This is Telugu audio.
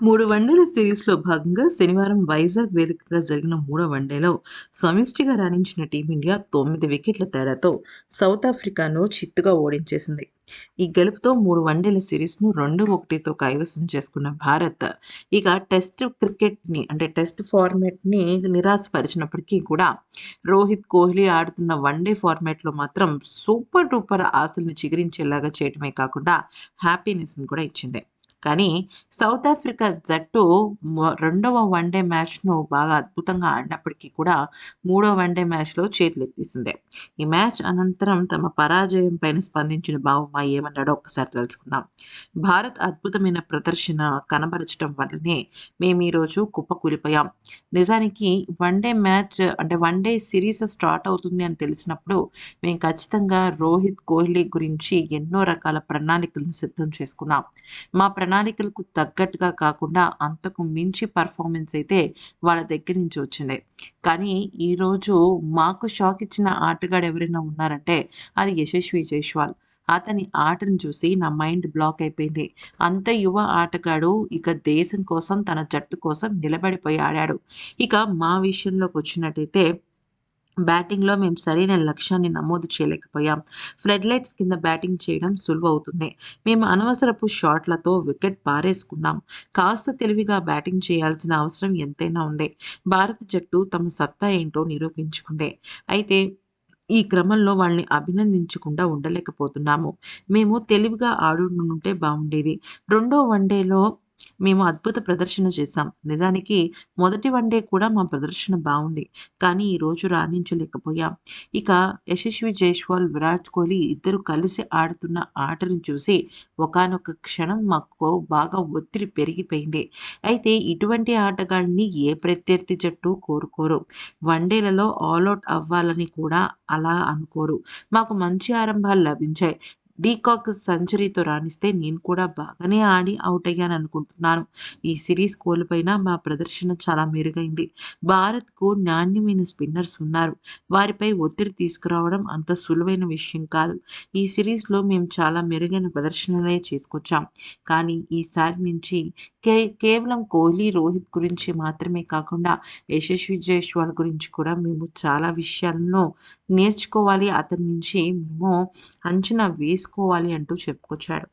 మూడు వన్డేల సిరీస్లో భాగంగా శనివారం వైజాగ్ వేదికగా జరిగిన మూడో వన్డేలో సమిష్టిగా రాణించిన టీమిండియా తొమ్మిది వికెట్ల తేడాతో సౌత్ ఆఫ్రికాను చిత్తుగా ఓడించేసింది. ఈ గెలుపుతో మూడు వన్డేల సిరీస్ను రెండు ఒకటితో కైవసం చేసుకున్న భారత్ ఇక టెస్ట్ క్రికెట్ని అంటే టెస్ట్ ఫార్మాట్ని నిరాశపరిచినప్పటికీ కూడా రోహిత్ కోహ్లీ ఆడుతున్న వన్డే ఫార్మాట్లో మాత్రం సూపర్ డూపర్ ఆశల్ని చిగురించేలాగా చేయటమే కాకుండా హ్యాపీనెస్ని కూడా ఇచ్చింది. కానీ సౌత్ ఆఫ్రికా జట్టు రెండవ వన్డే మ్యాచ్ను బాగా అద్భుతంగా ఆడినప్పటికీ కూడా మూడో వన్డే మ్యాచ్లో చేతులెత్తేసింది ఈ మ్యాచ్ అనంతరం తమ పరాజయం పైన స్పందించిన బావుమా ఏమన్నాడో ఒకసారి తెలుసుకుందాం. భారత్ అద్భుతమైన ప్రదర్శన కనబరచడం వల్లనే మేము ఈరోజు కుప్పకూలిపోయాం నిజానికి వన్డే మ్యాచ్ అంటే వన్డే సిరీస్ స్టార్ట్ అవుతుంది అని తెలిసినప్పుడు మేము ఖచ్చితంగా రోహిత్ కోహ్లీ గురించి ఎన్నో రకాల ప్రణాళికలను సిద్ధం చేసుకున్నాం. మా ప్రణాళికలకు తగ్గట్టుగా కాకుండా అంతకు మించి పర్ఫార్మెన్స్ అయితే వాళ్ళ దగ్గర నుంచి వచ్చింది. కానీ ఈరోజు మాకు షాక్ ఇచ్చిన ఆటగాడు ఎవరైనా ఉన్నారంటే అది యశస్వి జైస్వాల్. అతని ఆటను చూసి నా మైండ్ బ్లాక్ అయిపోయింది. అంత యువ ఆటగాడు ఇక దేశం కోసం తన జట్టు కోసం నిలబడిపోయి ఆడాడు. ఇక మా విషయంలోకి వచ్చినట్టయితే బ్యాటింగ్లో మేము సరైన లక్ష్యాన్ని నమోదు చేయలేకపోయాం. ఫ్లడ్ లైట్స్ కింద బ్యాటింగ్ చేయడం సులువు అవుతుంది మేము అనవసరపు షాట్లతో వికెట్ పారేసుకున్నాం. కాస్త తెలివిగా బ్యాటింగ్ చేయాల్సిన అవసరం ఎంతైనా ఉంది. భారత జట్టు తమ సత్తా ఏంటో నిరూపించుకుంది. అయితే ఈ క్రమంలో వాళ్ళని అభినందించకుండా ఉండలేకపోతున్నాము. మేము తెలివిగా ఆడుంటే బాగుండేది రెండో వన్డేలో మేము అద్భుత ప్రదర్శన చేశాం. నిజానికి మొదటి వన్డే కూడా మా ప్రదర్శన బాగుంది. కానీ ఈరోజు రాణించలేకపోయాం. ఇక యశస్వి జైస్వాల్ విరాట్ కోహ్లీ ఇద్దరు కలిసి ఆడుతున్న ఆటను చూసి ఒకనొక క్షణం మాకు బాగా ఒత్తిడి పెరిగిపోయింది. అయితే ఇటువంటి ఆటగాళ్ళని ఏ ప్రత్యర్థి జట్టు కోరుకోరు. వన్డేలలో ఆల్అౌట్ అవ్వాలని కూడా అలా అనుకోరు. మాకు మంచి ఆరంభాలు లభించాయి. డీకాక్ సెంచరీతో రాణిస్తే నేను కూడా బాగానే ఆడి అవుట్ అయ్యాను అనుకుంటున్నాను ఈ సిరీస్ కోల్పోయినా మా ప్రదర్శన చాలా మెరుగైంది. భారత్కు నాణ్యమైన స్పిన్నర్స్ ఉన్నారు. వారిపై ఒత్తిడి తీసుకురావడం అంత సులువైన విషయం కాదు. ఈ సిరీస్లో మేము చాలా మెరుగైన ప్రదర్శనలే చేసుకొచ్చాం. కానీ ఈసారి నుంచి కే కేవలం కోహ్లీ రోహిత్ గురించి మాత్రమే కాకుండా యశస్వి జైస్వాల్ గురించి కూడా మేము చాలా విషయాలను నేర్చుకోవాలి. అతని నుంచి మేము అంచనా వేసుకోవాలి అంటూ చెప్పుకొచ్చాడు.